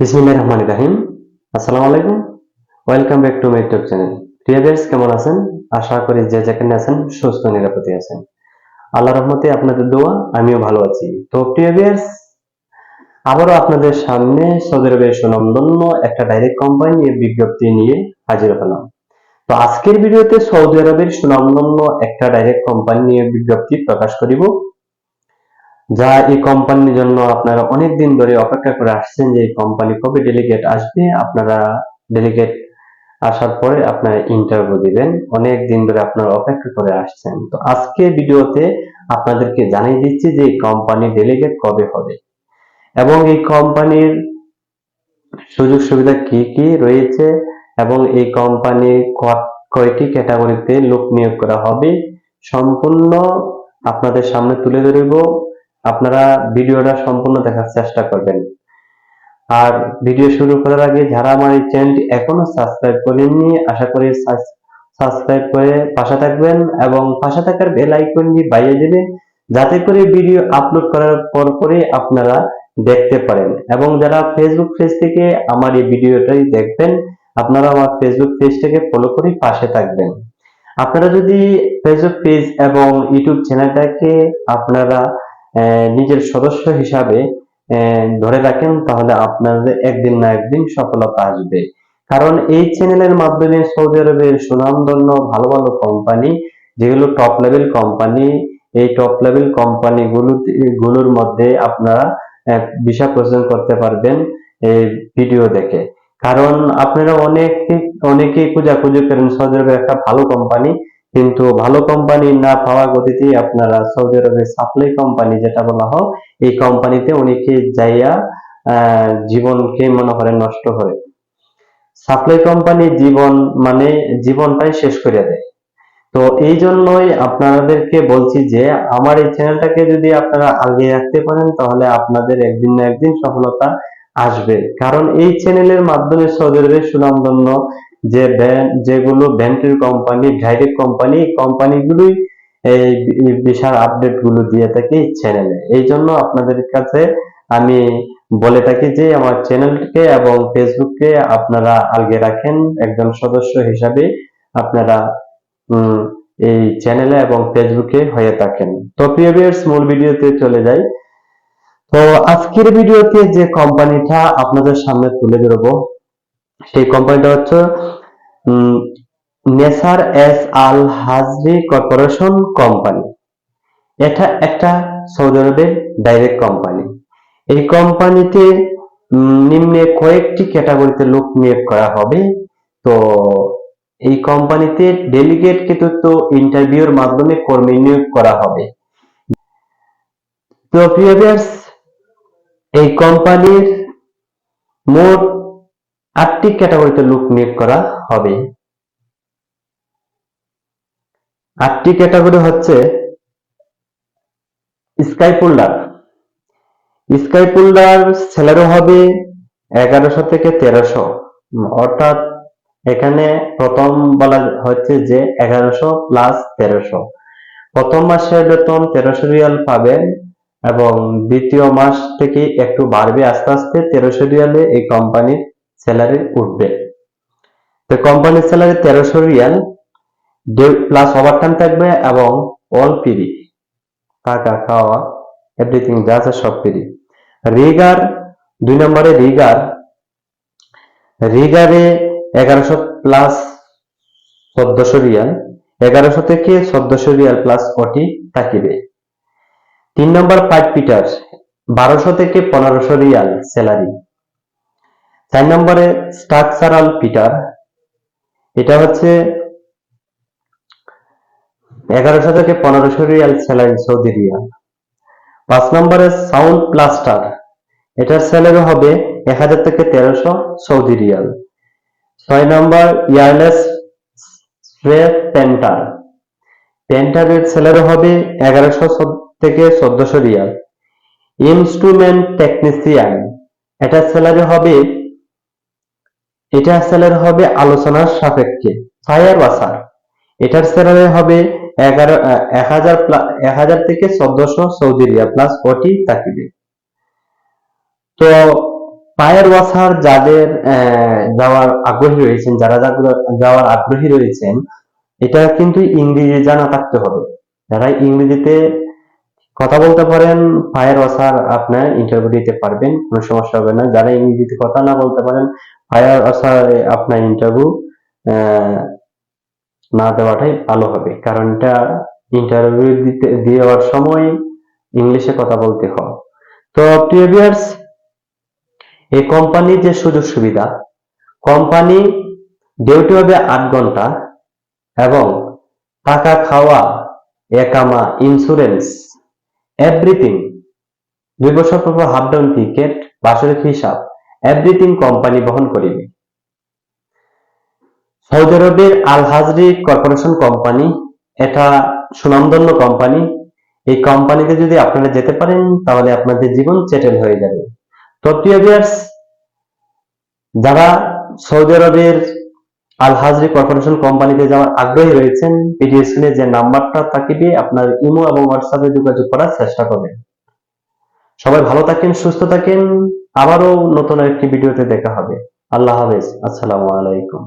বিসমিল্লাহ রহমান রাহিম। আসসালামু আলাইকুম। Welcome back to my YouTube channel. কেমন আছেন? আশা করি যে যেখানে আছেন, সুস্থ নিরাপদে আছেন। আল্লাহ রহমতে আপনাদের দোয়া, আমিও ভালো আছি। তো আবারও আপনাদের সামনে সৌদি আরবের সুনামধন্য একটা ডাইরেক্ট কোম্পানি বিজ্ঞপ্তি নিয়ে হাজির হলাম। তো আজকের ভিডিওতে সৌদি আরবের সুনামধন্য একটা ডাইরেক্ট কোম্পানি নিয়ে বিজ্ঞপ্তি প্রকাশ করিব। যা এই কোম্পানির জন্য আপনারা অনেক দিন ধরে অপেক্ষা করে আসছেন যে এই কোম্পানি কবে ডেলিগেট আসবে, আপনারা ডেলিগেট আসার পরে আপনারা ইন্টারভিউ দিবেন। অনেক দিন ধরে আপনারা অপেক্ষা করে আসছেন। তো আজকে ভিডিওতে আপনাদেরকে জানিয়ে দিচ্ছি যে কোম্পানি ডেলিগেট কবে হবে এবং এই কোম্পানির সুযোগ সুবিধা কি কি রয়েছে এবং এই কোম্পানি কয়টি ক্যাটাগরিতে লোক নিয়োগ করা হবে, সম্পূর্ণ আপনাদের সামনে তুলে ধরব। আপনারা ভিডিওটা সম্পূর্ণ দেখার চেষ্টা করবেন। আর ভিডিও শুরু করার আগে যারা আমার এই চ্যানেলটি এখনও সাবস্ক্রাইব করেননি, আশা করি সাবস্ক্রাইব করে পাশে থাকবেন এবং পাশে থাকার বেল আইকনটি বাইয়ে দেবেন, যাতে করে ভিডিও আপলোড করার পর পরে আপনারা দেখতে পারেন। এবং যারা ফেসবুক পেজ থেকে আমার এই ভিডিওটাই দেখবেন, আপনারা আমার ফেসবুক পেজটাকে ফলো করে পাশে থাকবেন। আপনারা যদি ফেসবুক পেজ এবং ইউটিউব চ্যানেলটাকে আপনারা নিজের সদস্য হিসাবে ধরে রাখেন তাহলে আপনাদের একদিন না একদিন সফলতা আসবে। কারণ এই চ্যানেলের মাধ্যমে সৌদি আরবের সুনামধন্য, ভালো ভালো কোম্পানি যেগুলো টপ লেভেল কোম্পানি এই টপ লেভেল কোম্পানি গুলোর মধ্যে আপনারা ভিসা প্রসেস করতে পারবেন এই ভিডিও দেখে। কারণ আপনারা অনেক, অনেকেই খোঁজাখুঁজি করেন সৌদি আরবের একটা ভালো কোম্পানি কিন্তু ভালো কোম্পানি না পাওয়া গতিতেই আপনারা সৌদি আরবের সাপ্লাই কোম্পানি যেটা বলা হয়, এই কোম্পানিতে অনেকে যাইয়া জীবনকে মনে করে নষ্ট করে সাপ্লাই কোম্পানি জীবন মানে জীবনটাই শেষ করে দেয়। তো এই জন্যই আপনাদেরকে বলছি যে, আমার এই চ্যানেলটাকে যদি আপনারা আগিয়ে রাখতে পারেন, তাহলে আপনাদের একদিন না একদিন সফলতা আসবে। কারণ এই চ্যানেলের মাধ্যমে সৌদি আরবের সুনামধন্য যে ব্যান্ড যেগুলো ব্যাংকের কোম্পানি ডাইরেক্ট কোম্পানি কোম্পানিগুলোই এই বিশাল আপডেটগুলো দিয়ে থাকে চ্যানেলে এই জন্য আপনাদের কাছে আমি বলে থাকি যে, আমার চ্যানেলকে এবং ফেসবুককে আপনারা আগে রাখেন। একজন সদস্য হিসাবে আপনারা এই চ্যানেলে এবং ফেসবুকে হয়ে থাকেন। তো প্রিয় ভিউয়ার্স মূল ভিডিওতে চলে যাই। তো আজকের ভিডিওতে যে কোম্পানিটা আপনাদের সামনে তুলে ধরবো সেই কোম্পানিটা হচ্ছে Nasser S Al Hajri corporation company এটা একটা সৌদি আরবের ডাইরেক্ট কোম্পানি এই কোম্পানিতে নিম্নে কয়েকটি ক্যাটাগরিতে লোক নিয়োগ করা হবে। তো এই কোম্পানিতে ডেলিগেট কিন্তু ইন্টারভিউর মাধ্যমে কর্মী নিয়োগ করা হবে। তো viewers, এই কোম্পানির মোট আটটি ক্যাটাগরিতে লোক নিয়োগ করা হবে। আটটি ক্যাটাগরি হচ্ছে scaffolder scaffolder salary হবে এগারোশো থেকে তেরোশো। অর্থাৎ এখানে প্রথম বলা হচ্ছে যে এগারোশো প্লাস তেরোশো। প্রথম মাসের বেতন তেরোশো রিয়াল পাবেন এবং দ্বিতীয় মাস থেকে একটু বাড়বে আস্তে আস্তে তেরোশো রিয়ালে এই কোম্পানির স্যালারি উঠবে। তো কোম্পানির স্যালারি তেরোশো রিয়াল প্লাস ওভারটাইম থাকবে এবং অল ফ্রি থাকা, খাওয়া এভরিথিং যা আছে সব ফ্রি রিগার, দুই নম্বরে রিগার, রিগারে এগারোশো প্লাস চোদ্দশো রিয়াল, এগারোশো থেকে চোদ্দশো রিয়াল প্লাস ওটি থাকিবে। তিন নম্বর পাইপ পিটার, বারোশো থেকে পনেরোশো রিয়াল স্যালারি চার নম্বরে স্ট্রাকচারাল পিটার এটা হচ্ছে এগারোশো থেকে পনেরোশো রিয়াল স্যালারি সৌদি রিয়াল পাঁচ নম্বরে সাউন্ড প্লাস্টার এটার স্যালারি হবে এক হাজার থেকে তেরোশো সৌদি রিয়াল ছয় নম্বর ইয়ারলেস পেন্টার পেন্টারের স্যালারি হবে এগারোশো থেকে চোদ্দশো রিয়াল ইনস্ট্রুমেন্ট টেকনিশিয়ান এটার স্যালারি হবে এটার স্যালারি হবে আলোচনার সাপেক্ষে। ফায়ার ওয়াসার এটার স্যালারি হবে এগারো এক হাজার এক হাজার থেকে চোদ্দশো সৌদি রিয়াল প্লাস ফোর্টি থাকিবে তো ওয়াসার যাদের যাওয়ার আগ্রহী রয়েছেন, যারা যাওয়ার আগ্রহী রয়েছেন, এটা কিন্তু ইংরেজি জানা থাকতে হবে। যারা ইংরেজিতে কথা বলতে পারেন ফায়ার ওয়াসার আপনার ইন্টারভিউ দিতে পারবেন, কোনো সমস্যা হবে না। যারা ইংরেজিতে কথা না বলতে পারেন ফায়ার ওয়াসার আপনার ইন্টারভিউ না দেওয়াটাই ভালো হবে। কারণ এটা ইন্টারভিউ দিতে, দেওয়ার সময় ইংলিশে কথা বলতে হয়। তো প্রিয় ভিউয়ার্স এই কোম্পানির যে সুযোগ সুবিধা কোম্পানি ডিউটি হবে আট ঘণ্টা এবং টাকা খাওয়া একামা ইন্স্যুরেন্স এভরিথিং দুই বছর পর হাফ ডাউন টিকেট বাসরিক হিসাব এভরিথিং কোম্পানি বহন করিবে। সৌদি আরবের আল হাজরি কর্পোরেশন কোম্পানি এটা সুনামধন্য কোম্পানি এই কোম্পানিতে যদি আপনারা যেতে পারেন, তাহলে আপনাদের জীবন সেটেল হয়ে যাবে। যারা সৌদি আরবের আল হাজরি কর্পোরেশন কোম্পানিতে যাওয়ার আগ্রহী রয়েছেন ভিডিও যে নাম্বারটা থাকিবে আপনার ইমো এবং হোয়াটসঅ্যাপে যোগাযোগ করার চেষ্টা করবেন। সবাই ভালো থাকেন, সুস্থ থাকেন। আবারও নতুন একটি ভিডিওতে দেখা হবে। আল্লাহ হাফেজ। আসসালামু আলাইকুম।